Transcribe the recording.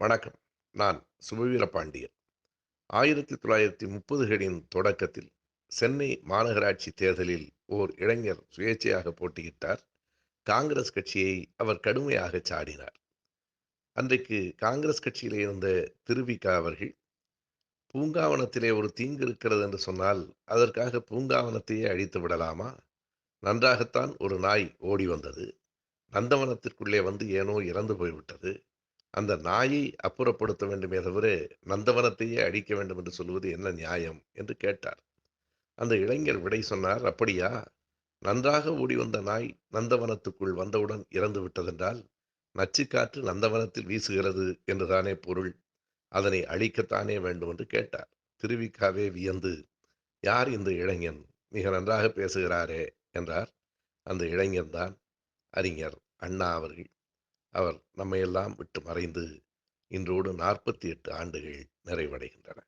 வணக்கம். நான் சுபவீர பாண்டியன். ஆயிரத்தி தொள்ளாயிரத்தி முப்பதுகளின் தொடக்கத்தில் சென்னை மாநகராட்சி தேர்தலில் ஓர் இளைஞர் சுயேட்சையாக போட்டியிட்டார். காங்கிரஸ் கட்சியை அவர் கடுமையாக சாடினார். அன்றைக்கு காங்கிரஸ் கட்சியில் இருந்த திருவிகா அவர்கள் பூங்காவனத்திலே ஒரு தீங்கு இருக்கிறது என்று சொன்னால் அதற்காக பூங்காவனத்தையே அழித்து விடலாமா? நன்றாகத்தான் ஒரு நாய் ஓடி வந்தது. நந்தவனத்திற்குள்ளே வந்து ஏனோ இறந்து போய்விட்டது. அந்த நாயை அப்புறப்படுத்த வேண்டுமே தவிர நந்தவனத்தையே அழிக்க வேண்டும் என்று சொல்வது என்ன நியாயம்? என்று கேட்டார். அந்த இளைஞர் விடை சொன்னார் அப்படியா? நன்றாக ஓடி வந்த நாய் நந்தவனத்துக்குள் வந்தவுடன் இறந்து விட்டதென்றால் நச்சுக்காற்று நந்தவனத்தில் வீசுகிறது என்றுதானே பொருள்? அதனை அழிக்கத்தானே வேண்டும்? என்று கேட்டார். திருவிக்காவே வியந்து யார் இந்த இளைஞன்? மிக நன்றாக பேசுகிறாரே என்றார். அந்த இளைஞன்தான் அறிஞர் அண்ணா அவர்கள். அவர் நம்மையெல்லாம் விட்டு மறைந்து இன்றோடு நாற்பத்தி எட்டு ஆண்டுகள் நிறைவடைகின்றன.